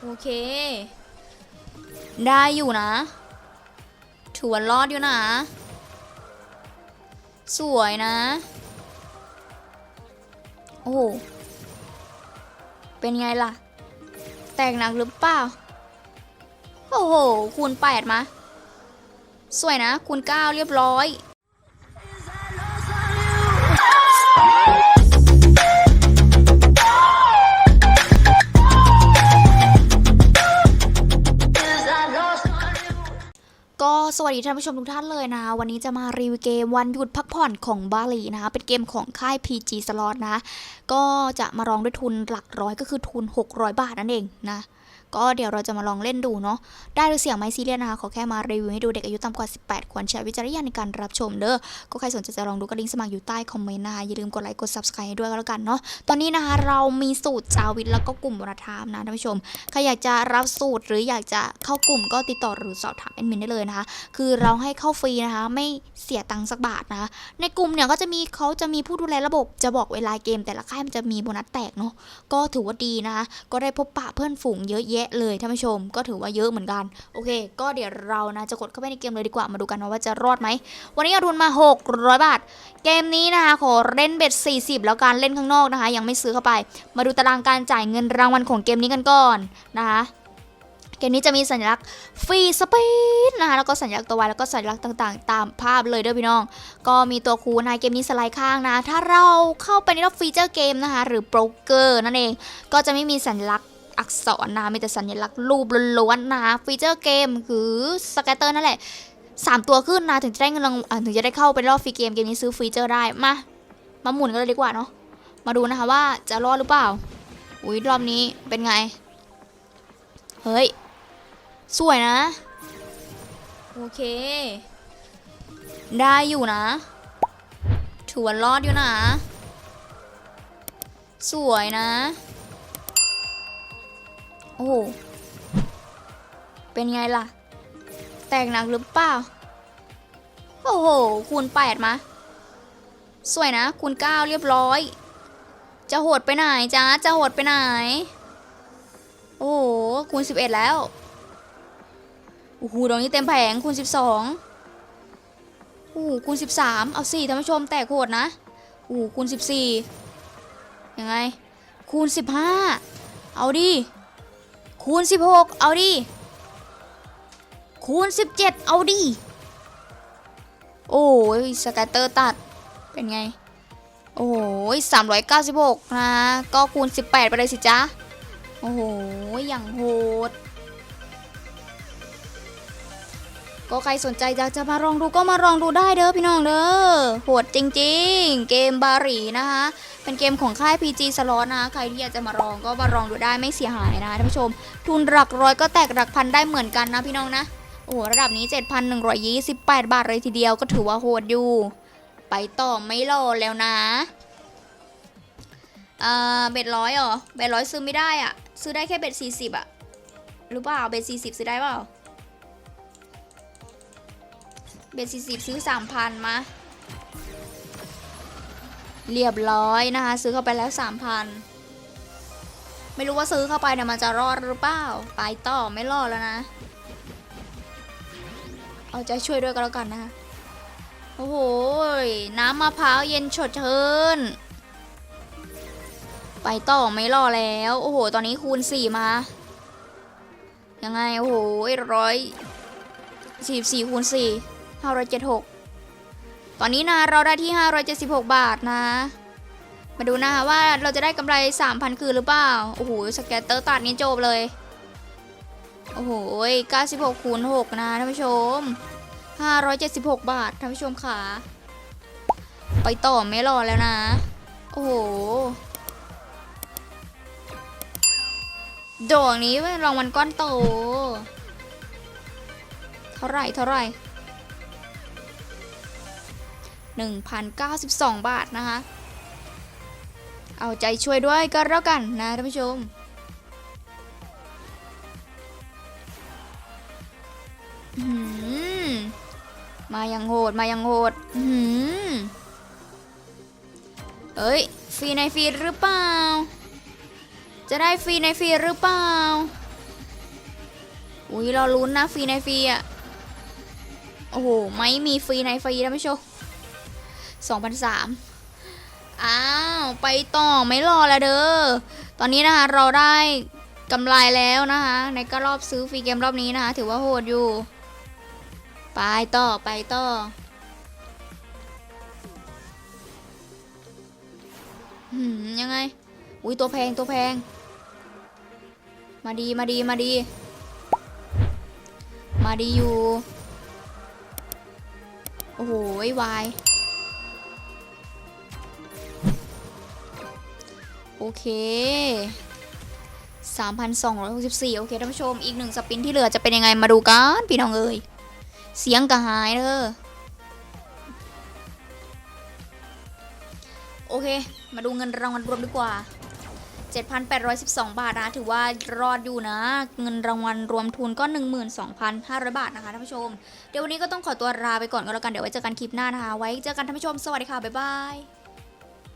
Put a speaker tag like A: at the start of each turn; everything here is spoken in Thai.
A: โอเค ได้อยู่นะ ถือว่ารอดอยู่นะ สวยนะ โอ้ เป็นไงล่ะ แตกหนักหรือเปล่า โอ้โห คูณแปดมา สวยนะ คูณเก้าเรียบร้อย ก็สวัสดีท่านผู้ชมทุกท่านเลยนะ วันนี้จะมารีวิวเกมวันหยุดพักผ่อนของบาหลีนะคะ เป็นเกมของค่าย PG Slot นะ ก็จะมาลองด้วยทุนหลักร้อยก็คือทุน 600 บาทนั่นเองนะก็เดี๋ยวเราจะมาลองเล่นดูเนาะได้หรือเสียงไม่ซีเรียสนะคะ ขอแค่มารีวิวให้ดูเด็กอายุต่ำกว่า 18 ควรใช้วิจารณญาณในการรับชมเด้อก็ใครสนใจจะลองดูก็ลิงก์สมัครอยู่ใต้คอมเมนต์นะคะ อย่าลืมกดไลค์กด subscribe ให้ด้วยก็แล้วกันเนาะตอนนี้นะคะเรามีสูตรจาวิทแล้วก็กลุ่มวรธรรมนะท่านผู้ชมใครอยากจะรับสูตรหรืออยากจะเข้ากลุ่มก็ติดต่อหรือสอบถามแอดมินได้เลยนะคะ คือเราให้เข้าฟรีนะคะ ไม่เสียตังค์สักบาทนะคะในกลุ่มเนี่ยก็จะมีเขาจะมีผู้ดูแลระบบจะบอกเวลาเกม แต่ละค่ายมันจะมีโบนัสแตกเนาะก็ถือว่าดีนะคะก็ได้พบปะเพื่อนฝูงเยยอะแยะเลยท่านผู้ชมก็ถือว่าเยอะเหมือนกัน โอเค ก็เดี๋ยวเรานะจะกดเข้าไปในเกมเลยดีกว่ามาดูกันว่าจะรอดไหม วันนี้เอาทุนมา 600 บาท เกมนี้นะคะขอเล่นเบ็ด 40 แล้วการเล่นข้างนอกนะคะ ยังไม่ซื้อเข้าไป มาดูตารางการจ่ายเงินรางวัลของเกมนี้กันก่อนนะคะเกมนี้จะมีสัญลักษณ์ฟรีสปีดนะคะแล้วก็สัญลักษณ์ตัววายแล้วก็สัญลักษณ์ต่างๆ ตามภาพเลยเด้อพี่น้อง ก็มีตัวคูณนะเกมนี้สไลด์ข้างนะ ถ้าเราเข้าไปในรอบฟีเจอร์เกมนะคะ หรือโบรกเกอร์นั่นเอง ก็จะไม่มีสัญลักษณ์ อักษรนะมีแต่สัญลักษณ์รูปล้วนๆนะฟีเจอร์เกมคือสแกตเตอร์นั่นแหละสามตัวขึ้นนะถึงจะได้เงินรางถึงจะได้เข้าไปรอบฟรีเกมเกมนี้ซื้อฟีเจอร์ได้มามาหมุนกันเลยดีกว่าเนาะมาดูนะคะว่าจะรอดหรือเปล่าอุ้ยรอบนี้เป็นไง เฮ้ย สวยนะ โอเค ได้อยู่นะถือว่ารอดอยู่นะ สวยนะ โอ้โห เป็นไงล่ะ แตกหนักหรือเปล่า โอ้โห คูณแปดมา สวยนะ คูณเก้าเรียบร้อย จะโหดไปไหนจ๊ะจะโหดไปไหน โอ้โห คูณสิบเอ็ดแล้ว โอ้โหดอกนี้เต็มแผง คูณสิบสองโอ้โหคูณสิบสามเอาสี่ท่านผู้ชมแตกโหดนะ โอ้โหคูณสิบสี่ยังไง คูณสิบห้าเอาดิ คูณสิบหกเอาดิ คูณสิบเจ็ดเอาดิ โอ้ยสกายเตอร์ตัด เป็นไง โอ้ยสามร้อยเก้าสิบหกนะ ก็คูณสิบแปดไปเลยสิจ๊ะ โอ้โหอย่างโหด ก็ใครสนใจอยากจะมาลองดูก็มาลองดูได้เด้อพี่น้องเด้อโหดจริงๆ เกมบาหรีนะคะ เป็นเกมของค่าย PG Slot นะใครที่อยากจะมาลองก็มาลองดูได้ไม่เสียหายนะท่านผู้ชม ทุนหลักร้อยก็แตกหลักพันได้เหมือนกันนะพี่น้องนะโอ้โหระดับนี้ 7,128 บาทเลยทีเดียวก็ถือว่าโหดอยู่ ไปต่อไม่รอแล้วนะอ่าเบ็ดร้อยเหรอเบ็ดร้อยซื้อไม่ได้อะซื้อได้แค่เบ็ด40อะหรือเปล่าเบ็ด40ซื้อได้เปล่า เบ็ด40ซื้อ3,000มา เรียบร้อยนะคะ ซื้อเข้าไปแล้ว3,000ไม่รู้ว่าซื้อเข้าไปเนี่ยมันจะรอดหรือเปล่า ไปต่อไม่รอดแล้วนะ เอาใจช่วยด้วยก็แล้วกันนะคะโอ้โห น้ำมะพร้าวเย็นฉดเชื่นไปต่อไม่รอแล้ว โอ้โห ตอนนี้คูณ4มา ยังไง โอ้โหร้อยสี่สี่คูณสี่ ห้าร้อยเจ็ดหกตอนนี้นะเราได้ที่ห้าร้อยเจ็ดสิบหกบาทนะ มาดูนะคะว่าเราจะได้กำไรสามพันคืนหรือเปล่า โอ้โห สแกตเตอร์ตัดนี้จบเลย โอ้โหเก้าสิบหกคูณหกนะท่านผู้ชมห้าร้อยเจ็ดสิบหกบาทท่านผู้ชมค่ะ ไปต่อไม่รอแล้วนะ โอ้โหดอกนี้รางวัลก้อนโต เท่าไหร่เท่าไหร่ หนึ่งพันเก้าสิบสองบาทนะคะ เอาใจช่วยด้วยก็แล้วกันนะท่านผู้ชมอื้อหือมายังโหด มายังโหดเอ้ย ฟรีในฟรีหรือเปล่า จะได้ฟรีในฟรีหรือเปล่า อุ้ยเราลุ้นนะฟรีในฟรีอะโอ้โห ไม่มีฟรีในฟรีนะไม่ชม สองพันสามอ้าว ไปต่อไม่รอแล้วเด้อ ตอนนี้นะคะเราได้กำไรแล้วนะคะ ในก็รอบซื้อฟรีเกมรอบนี้นะคะ ถือว่าโหดอยู่ ไปต่อไปต่อยังไง อุ้ยตัวแพงตัวแพง มาดีมาดีมาดี มาดีอยู่ โอ้โหวาย อเค 3,264 โอเคท่านผู้ชม อีกหนึ่งสปินที่เหลือจะเป็นยังไงมาดูกันพี่น้องเอ้ย เสียงกระหายเด้อโอเค มาดูเงินรางวัลรวมดีกว่า 7,812 บาทนะ ถือว่ารอดอยู่นะ เงินรางวัลรวมทุนก็ 12,500 บาทนะคะท่านผู้ชม เดี๋ยววันนี้ก็ต้องขอตัวลาไปก่อนก็แล้วกัน เดี๋ยวไว้เจอกันคลิปหน้านะคะ ไว้เจอกันท่านผู้ชม สวัสดีค่ะ บ๊ายบาย